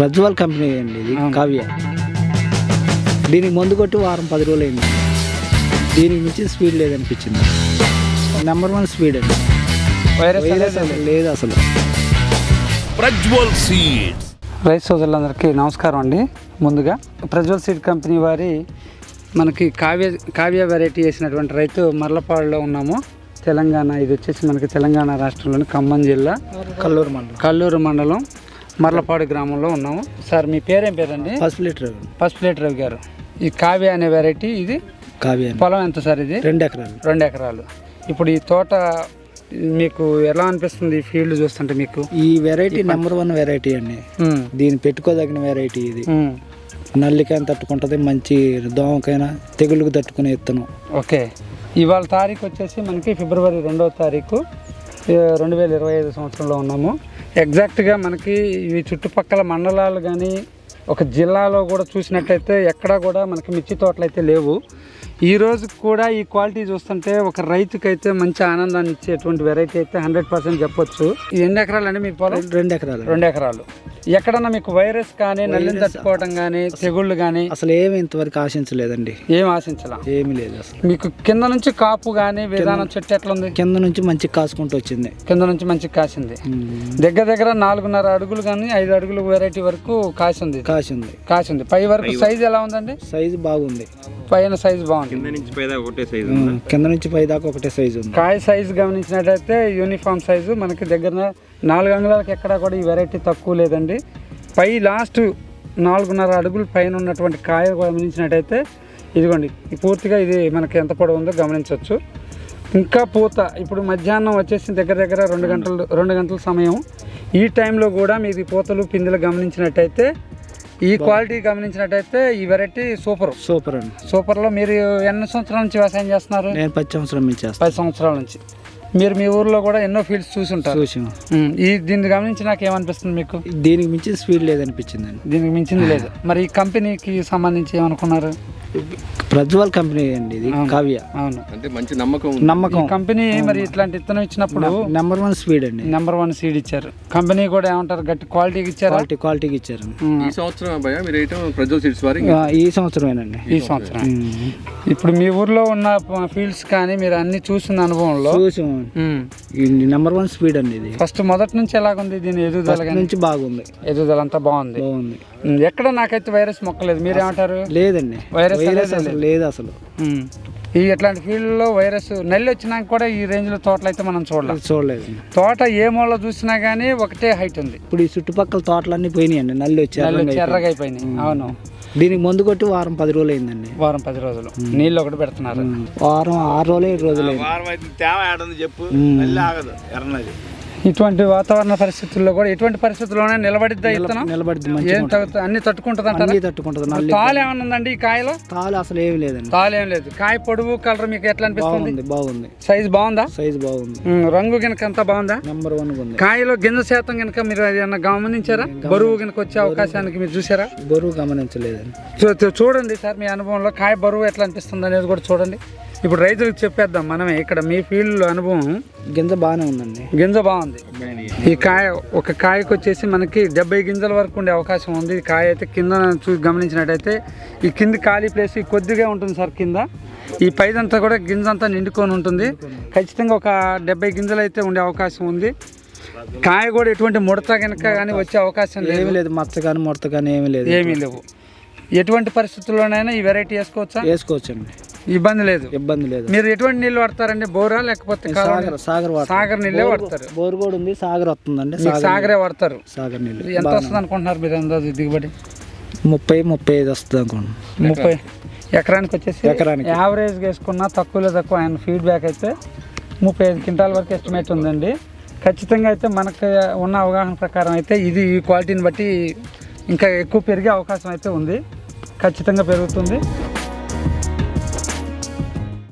Prajwal company అండి ఇది. కావ్య. దీనికి మందు కొట్టి వారం పది రోజులు అయింది దీనికి మించి స్పీడ్ లేదనిపించింది. నెంబర్ వన్ స్పీడ్ అండి. వైరస్ లేదు అసలు. ప్రజ్వల్ సీడ్స్. రైతు సోదరులందరికీ నమస్కారం అండి. ముందుగా ప్రజ్వల్ సీడ్ కంపెనీ వారి మనకి కావ్య కావ్య వెరైటీ వేసినటువంటి రైతు మర్లపాడులో ఉన్నాము. తెలంగాణ ఇది వచ్చేసి మనకి తెలంగాణ రాష్ట్రంలోని ఖమ్మం జిల్లా కల్లూరు మండలం. కల్లూరు మండలం. మర్లపాడు గ్రామంలో ఉన్నాము. సార్ మీ పేరేం పేరండి? First litre first plate Ravi గారు. ఈ కావ్య అనే వెరైటీ ఇది? కావ్య. పొలం ఎంత సార్ ఇది? రెండు ఎకరాలు. రెండు ఎకరాలు. ఇప్పుడు ఈ తోట మీకు ఎలా అనిపిస్తుంది ఈ ఫీల్డ్ చూస్తుంటే మీకు? ఈ వెరైటీ నెంబర్ వన్ వెరైటీ అండి. దీన్ని పెట్టుకోదగిన వెరైటీ ఇది. ఉమ్, నల్లికైనా తట్టుకుంటుంది మంచి దోమకైనా తెగుళ్ళకు తట్టుకునే ఇత్తనం. ఓకే. ఇవాళ తారీఖు వచ్చేసి మనకి ఫిబ్రవరి రెండవ తారీఖు రెండు వేల ఇరవై ఐదు సంవత్సరంలో ఉన్నాము. ఎగ్జాక్ట్గా మనకి ఈ చుట్టుపక్కల మండలాలు కానీ ఒక జిల్లాలో కూడా చూసినట్టయితే ఎక్కడా కూడా మనకి మిర్చి తోటలు అయితే లేవు. ఈ రోజు కూడా ఈ క్వాలిటీ చూస్తుంటే ఒక రైతుకైతే మంచి ఆనందాన్ని ఇచ్చేటువంటి వెరైటీ అయితే హండ్రెడ్ పర్సెంట్ చెప్పొచ్చు. ఇది ఎన్ని ఎకరాలు అండి మీకు పొలం? రెండు ఎకరాలు. రెండు ఎకరాలు. ఎక్కడన్నా మీకు వైరస్ కానీ నల్లిని తట్టుకోవడం కానీ తెగుళ్ళు కానీ అసలు ఏమి ఇంతవరకు ఆశించలేదండి. ఏం ఆశించాల? ఏమీ లేదు అసలు. మీకు కింద నుంచి కాపు కానీ విధానం చెట్టు ఎట్లా ఉంది కింద నుంచి మంచి కాసుకుంటూ వచ్చింది. కింద నుంచి మంచి కాసింది. దగ్గర దగ్గర నాలుగున్నర అడుగులు కానీ ఐదు అడుగులు వెరైటీ వరకు కాసింది. కాసింది. కాసింది. పై వరకు సైజ్ ఎలా ఉందండి? సైజు బాగుంది. పైన సైజ్ బాగుంది. కింద నుంచి పై దాకా ఒకటే సైజు ఉంది? కాయ సైజు గమనించినట్టయితే యూనిఫామ్ సైజు మనకి దగ్గర నాలుగు అంగుళాలకు ఎక్కడా కూడా ఈ వెరైటీ తక్కువ లేదండి. పై లాస్ట్ నాలుగున్నర అడుగుల పైన ఉన్నటువంటి కాయ గమనించినట్టయితే ఇదిగోండి ఈ పూర్తిగా ఇది మనకి ఎంత పొడవు ఉందో గమనించవచ్చు. ఇంకా పూత ఇప్పుడు మధ్యాహ్నం వచ్చేసి దగ్గర దగ్గర రెండు గంటలు రెండు గంటల సమయం. ఈ టైంలో కూడా మీది పూతలు పిందెలు గమనించినట్టయితే ఈ క్వాలిటీ గమనించినట్టయితే ఈ వెరైటీ సూపర్. సూపర్ అండి. సూపర్లో మీరు ఎన్ని సంవత్సరాల నుంచి వ్యవసాయం చేస్తున్నారు? నేను పది సంవత్సరం నుంచి పది సంవత్సరాల నుంచి. మీరు మీ ఊర్లో కూడా ఎన్నో ఫీల్డ్స్ చూసి ఉంటారు. చూసాం ఈ దీన్ని గమనించి నాకు ఏమనిపిస్తుంది మీకు? దీనికి మించి స్పీడ్ లేదనిపించిందండి. దీనికి మించింది లేదు. మరి ఈ కంపెనీకి సంబంధించి ఏమనుకున్నారు? ప్రజ్వల్ కంపెనీ అండి ఇది అవును. కావ్య. అవును. అంటే మంచి నమ్మకం ఈ నమ్మకం. కంపెనీ మరి ఇట్లాంటి ఇత్తనం ఇచ్చినప్పుడు నెంబర్ వన్ స్పీడ్ అండి. నెంబర్ వన్ సీడ్ ఇచ్చారు. కంపెనీ కూడా ఏమంటారు? గట్టి క్వాలిటీకి ఇచ్చారా? క్వాలిటీ క్వాలిటీకి ఇచ్చారండి ఉమ్, ఈ సంవత్సరం అబ్బాయి మీరు వేయటం ప్రజ్వల్ సీడ్స్ వారి? ఈ సంవత్సరమేనండి. ఈ సంవత్సరం. ఇప్పుడు మీ ఊర్లో ఉన్న ఫీల్డ్స్ కానీ మీరు అన్ని చూసిన అనుభవంలో చూసాం ఇది నెంబర్ వన్ స్పీడ్ అండి ఇది. ఫస్ట్ మొదటి నుంచి ఎలాగుంది దీని ఎదుగుదల నుంచి బాగుంది. ఎదుగుదల అంతా బాగుంది. బాగుంది ఎక్కడ నాకైతే వైరస్ మొక్కలేదు మీరేమంటారు లేదండి. వైరస్ వైరస్ అసలు లేదు. అసలు. ఈ ఇట్లాంటి ఫీల్డ్లో వైరస్ నల్లి వచ్చినాక కూడా ఈ రేంజ్లో తోటలు అయితే మనం చూడలేం. చూడలేదు తోట ఏ మూల చూసినా కానీ ఒకటే హైట్ ఉంది. ఇప్పుడు ఈ చుట్టుపక్కల తోటలన్నీ పోయినాయండి నల్లి వచ్చి ఎర్రంగా అయిపోయినాయి. అవును. దీనికి మందు కొట్టి వారం పది రోజులు అయిందండి వారం పది రోజులు. నీళ్ళు ఒకటి పెడుతున్నారు. వారం ఆరు రోజులు ఏడు రోజులు వారం అయితే తేమ ఏడుంది చెప్పు. మళ్ళీ ఆగదు. ఎర్రనది. ఇటువంటి వాతావరణ పరిస్థితుల్లో కూడా ఎటువంటి పరిస్థితుల్లోనే నిలబడిద్దా ఇత్తనం నిలబడిద్ది ఏం తగ్గుతుంది అన్ని తట్టుకుంటుంది అన్నీ తట్టుకుంటుంది తాలు ఉందండి ఈ కాయలో? తాలు అసలు ఏమి లేదండి. తాలు ఏం లేదు. కాయ పొడుగు కలర్ మీకు ఎట్లా అనిపిస్తుంది? బాగుంది సైజ్ బాగుందా? సైజు బాగుంది. రంగు గినక అంతా బాగుందా? నెంబర్ వన్ ఉంది. కాయలో గింజ శాతం కనుక మీరు ఏమన్నా గమనించారా? బరువు కనుక వచ్చే అవకాశానికి మీరు చూసారా బరువు గమనించలేదండి. చూడండి సార్ మీ అనుభవంలో కాయ బరువు ఎట్లా అనిపిస్తుంది అనేది కూడా చూడండి. ఇప్పుడు రైతులకు చెప్పేద్దాం మనమే. ఇక్కడ మీ ఫీల్డ్ అనుభవం గింజ బాగానే ఉందండి. గింజ బాగుంది. ఈ కాయ ఒక కాయకు వచ్చేసి మనకి డెబ్బై గింజల వరకు ఉండే అవకాశం ఉంది. ఈ కాయ అయితే కింద చూ గమనించినట్టయితే ఈ కింది ఖాళీ ప్లేస్ కొద్దిగా ఉంటుంది సార్ కింద. ఈ పైదంతా కూడా గింజ అంతా నిండుకొని ఉంటుంది. ఖచ్చితంగా ఒక డెబ్బై గింజలు అయితే ఉండే అవకాశం ఉంది. కాయ కూడా ఎటువంటి ముడత కనుక కానీ వచ్చే అవకాశం ఏమీ లేదు మచ్చ కానీ ముడత కానీ ఏమీ లేదు. ఏమీ లేవు. ఎటువంటి పరిస్థితుల్లోనైనా ఈ వెరైటీ వేసుకోవచ్చా? వేసుకోవచ్చండి. ఇబ్బంది లేదు. ఇబ్బంది లేదు. మీరు ఎటువంటి నీళ్ళు వాడతారండి? బోరా లేకపోతే సాగర్ సాగర్ సాగర్ నీళ్ళే వాడతారు. బోర్ కూడా ఉంది సాగర్ వస్తుందండి. సాగర్ వాడతారు. సాగర్ నీళ్ళు. ఎంత వస్తుంది అనుకుంటున్నారు మీరు? అందాజు దిగుబడి? ముప్పై ముప్పై ఐదు వస్తుంది అనుకోండి ముప్పై. ఎకరానికి వచ్చేసి ఎకరానికి. యావరేజ్ వేసుకున్న తక్కువలో తక్కువ ఆయన ఫీడ్బ్యాక్ అయితే ముప్పై ఐదు క్వింటాల వరకు ఎస్టిమేట్ ఉందండి. ఖచ్చితంగా అయితే మనకు ఉన్న అవగాహన ప్రకారం అయితే ఇది ఈ క్వాలిటీని బట్టి ఇంకా ఎక్కువ పెరిగే అవకాశం అయితే ఉంది. ఖచ్చితంగా పెరుగుతుంది.